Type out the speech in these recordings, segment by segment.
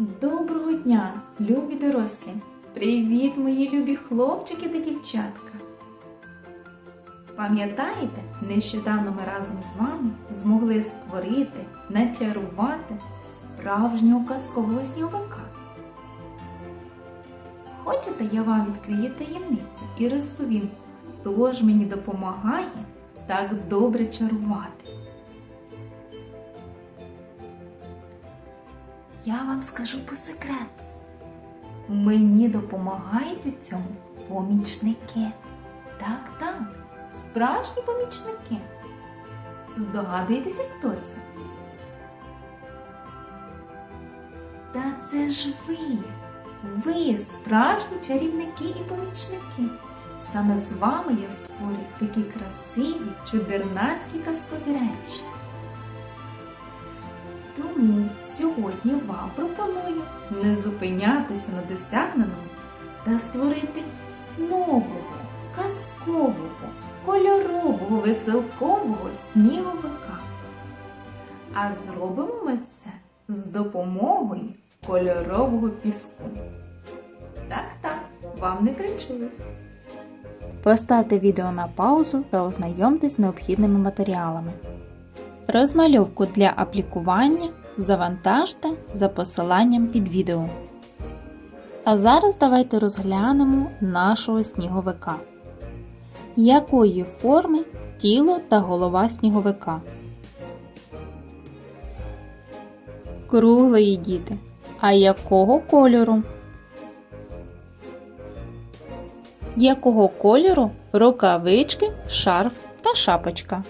Доброго дня, любі дорослі! Привіт, мої любі хлопчики та дівчатка! Пам'ятаєте, нещодавно ми разом з вами змогли створити, начарувати справжнього казкового сніговика. Хочете, я вам відкрию таємницю і розповім, хто ж мені допомагає так добре чарувати. Я вам скажу по секрету. Мені допомагають у цьому помічники. Так, так, справжні помічники. Здогадуєтеся, хто це? Та це ж ви. Ви справжні чарівники і помічники. Саме з вами я створю такі красиві, чудернацькі казкові речі. Тому сьогодні вам пропоную не зупинятися на досягненому та створити нового, казкового, кольорового, веселкового сніговика. А зробимо ми це з допомогою кольорового піску. Так-так, вам не причулось. Поставте відео на паузу та ознайомтесь з необхідними матеріалами. Розмальовку для аплікування завантажте за посиланням під відео. А зараз давайте розглянемо нашого сніговика. Якої форми тіло та голова сніговика? Круглої діти. А якого кольору? Якого кольору рукавички, шарф та шапочка?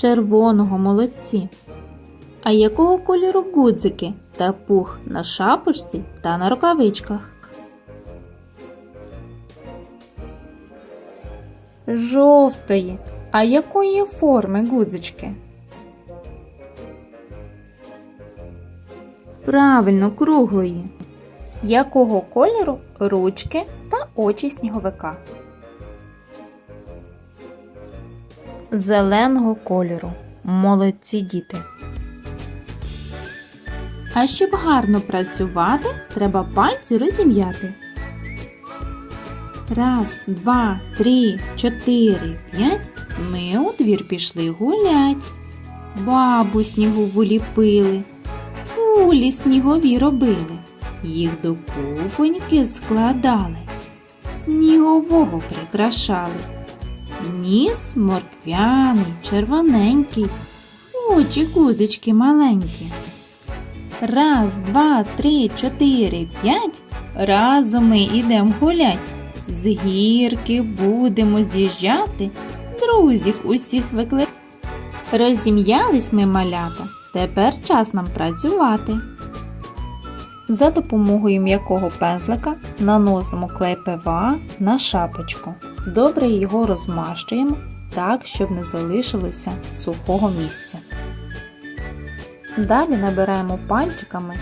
Червоного молодці. А якого кольору гудзики та пух на шапочці та на рукавичках? Жовтої. А якої форми гудзички? Правильно, круглої. Якого кольору ручки та очі сніговика? Зеленого кольору. Молодці діти. А щоб гарно працювати, треба пальці розім'яти. Раз, два, три, чотири, п'ять. Ми у двір пішли гулять. Бабу снігову ліпили, кулі снігові робили, їх до купоньки складали, снігового прикрашали. Ніс морквяний, червоненький, очі гудочки маленькі. Раз, два, три, чотири, п'ять. Разом ми ідем гулять. З гірки будемо з'їжджати, друзів усіх викликати. Розім'ялись ми малята, тепер час нам працювати. За допомогою м'якого пензлика наносимо клей ПВА на шапочку. Добре його розмащуємо так, щоб не залишилося сухого місця. Далі набираємо пальчиками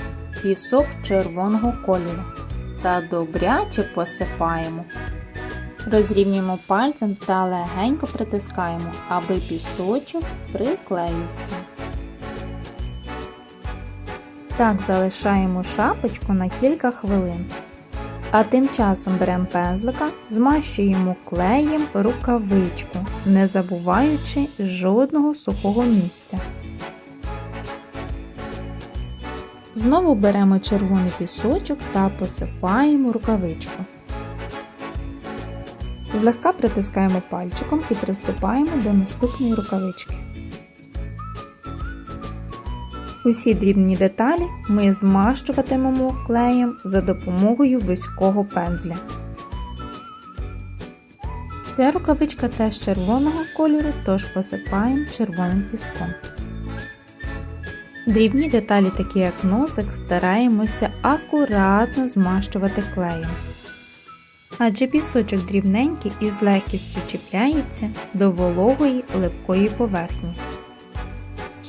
пісок червоного кольору та добряче посипаємо. Розрівнюємо пальцем та легенько притискаємо, аби пісочок приклеївся. Так залишаємо шапочку на кілька хвилин. А тим часом беремо пензлика, змащуємо клеєм рукавичку, не забуваючи жодного сухого місця. Знову беремо червоний пісочок та посипаємо рукавичку. Злегка притискаємо пальчиком і приступаємо до наступної рукавички. Усі дрібні деталі ми змащуватимемо клеєм за допомогою вузького пензля. Ця рукавичка теж червоного кольору, тож посипаємо червоним піском. Дрібні деталі, такі як носик, стараємося акуратно змащувати клеєм. Адже пісочок дрібненький і з легкістю чіпляється до вологої липкої поверхні.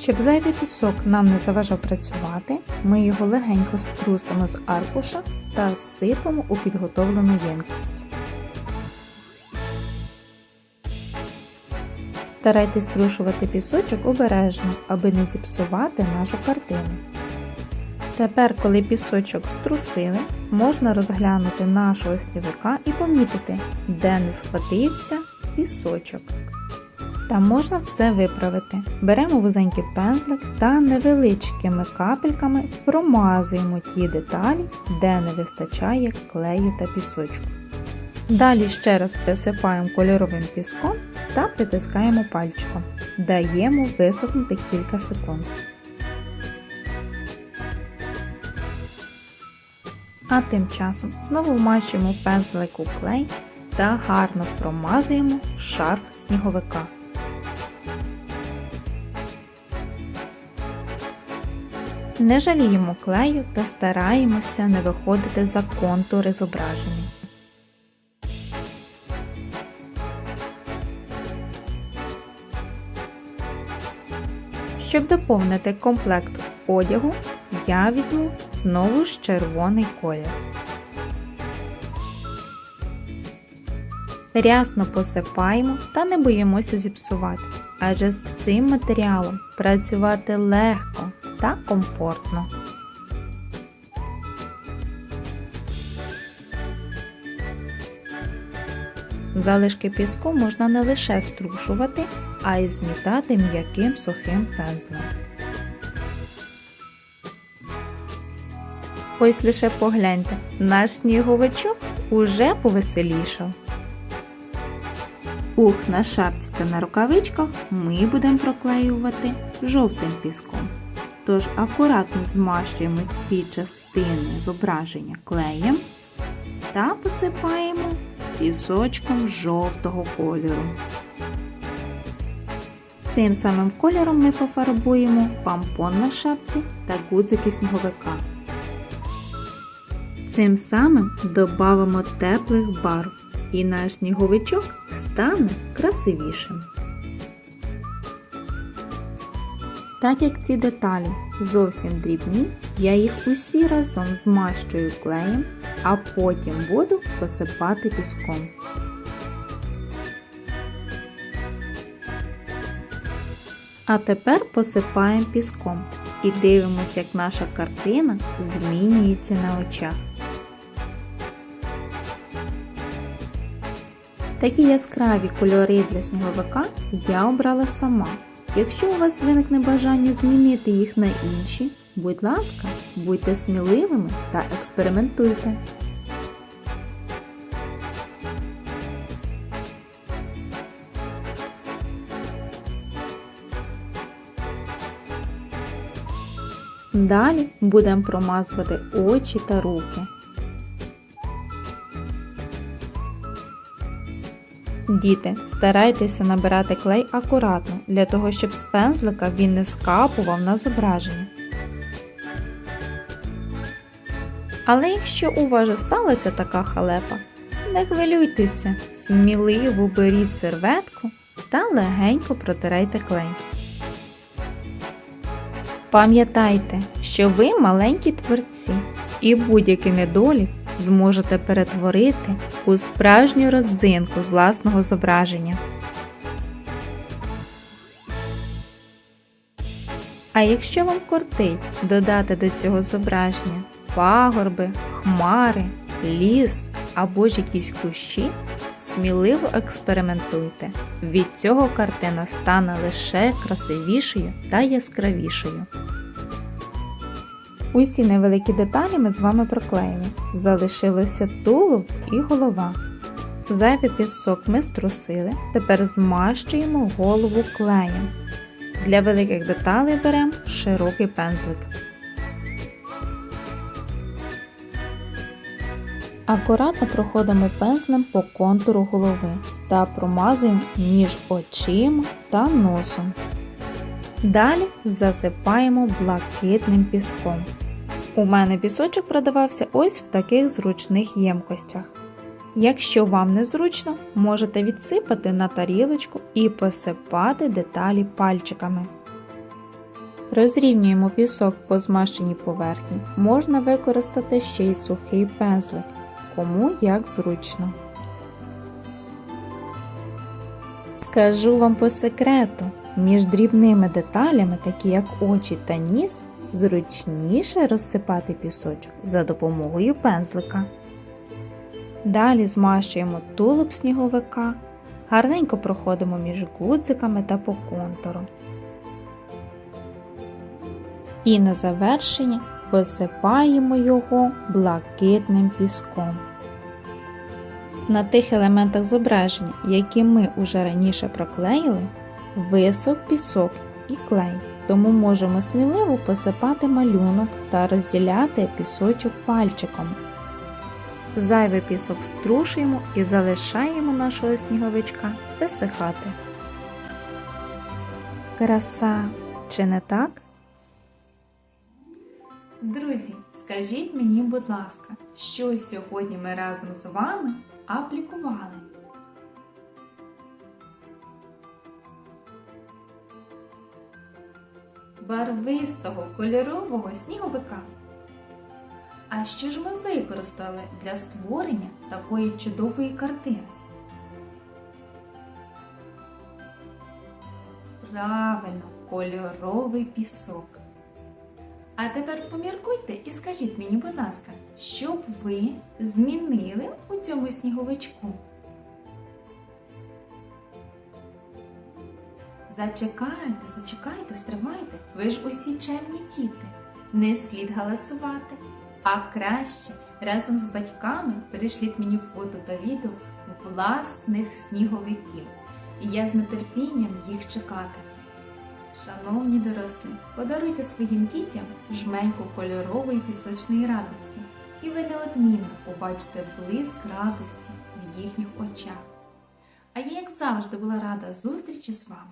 Щоб зайвий пісок нам не заважав працювати, ми його легенько струсимо з аркуша та сипемо у підготовлену ємкість. Старайтесь струшувати пісочок обережно, аби не зіпсувати нашу картину. Тепер, коли пісочок струсили, можна розглянути нашого сніговика і помітити, де не схватився пісочок. Та можна все виправити. Беремо вузенький пензлик та невеличкими капельками промазуємо ті деталі, де не вистачає клею та пісочку. Далі ще раз присипаємо кольоровим піском та притискаємо пальчиком. Даємо висохнути кілька секунд. А тим часом знову вмащуємо пензлику клей та гарно промазуємо шарф сніговика. Не жаліємо клею та стараємося не виходити за контури зображення. Щоб доповнити комплект одягу, я візьму знову ж червоний колір. Рясно посипаємо та не боїмося зіпсувати, адже з цим матеріалом працювати легко та комфортно. Залишки піску можна не лише струшувати, а й змітати м'яким сухим пензлем. Ось лише погляньте, наш сніговичок уже повеселішав. Пух на шапці та на рукавичках ми будемо проклеювати жовтим піском. Тож акуратно змащуємо ці частини зображення клеєм та посипаємо пісочком жовтого кольору. Цим самим кольором ми пофарбуємо пампон на шапці та гудзики сніговика. Цим самим додамо теплих барв і наш сніговичок стане красивішим. Так як ці деталі зовсім дрібні, я їх усі разом змащую клеєм, а потім буду посипати піском. А тепер посипаємо піском і дивимося, як наша картина змінюється на очах. Такі яскраві кольори для сніговика я обрала сама. Якщо у вас виникне бажання змінити їх на інші, будь ласка, будьте сміливими та експериментуйте. Далі будемо промазувати очі та руки. Діти, старайтеся набирати клей акуратно, для того, щоб з пензлика він не скапував на зображення. Але якщо у вас вже сталася така халепа, не хвилюйтеся, сміливо беріть серветку та легенько протирайте клей. Пам'ятайте, що ви маленькі творці, і будь-який недолік зможете перетворити у справжню родзинку власного зображення. А якщо вам кортить додати до цього зображення пагорби, хмари, ліс або ж якісь кущі, сміливо експериментуйте. Від цього картина стане лише красивішою та яскравішою. Усі невеликі деталі ми з вами проклеїли. Залишилося тулуб і голова. Зайвий пісок ми струсили, тепер змащуємо голову клеєм. Для великих деталей беремо широкий пензлик. Акуратно проходимо пензлем по контуру голови та промазуємо між очима та носом. Далі засипаємо блакитним піском. У мене пісочок продавався ось в таких зручних ємкостях. Якщо вам незручно, можете відсипати на тарілочку і посипати деталі пальчиками. Розрівнюємо пісок по змащеній поверхні. Можна використати ще й сухий пензлик, кому як зручно. Скажу вам по секрету, між дрібними деталями, такі як очі та ніс, зручніше розсипати пісочок за допомогою пензлика. Далі змащуємо тулуб сніговика, гарненько проходимо між гудзиками та по контуру. І на завершення посипаємо його блакитним піском. На тих елементах зображення, які ми уже раніше проклеїли, висох пісок і клей, тому можемо сміливо посипати малюнок та розділяти пісочок пальчиком. Зайвий пісок струшуємо і залишаємо нашого сніговичка висихати. Краса, чи не так? Друзі, скажіть мені, будь ласка, що сьогодні ми разом з вами аплікували? Барвистого кольорового сніговика. А що ж ми використали для створення такої чудової картини? Правильно, кольоровий пісок. А тепер поміркуйте і скажіть мені, будь ласка, що б ви змінили у цьому сніговичку? Зачекайте, зачекайте, стривайте. Ви ж усі чемні діти. Не слід галасувати, а краще разом з батьками перешліть мені фото та відео власних сніговиків. І я з нетерпінням їх чекатиму. Шановні дорослі, подаруйте своїм дітям жменьку кольорової пісочної радості, і ви неодмінно побачите блиск радості в їхніх очах. А я, як завжди, була рада зустрічі з вами.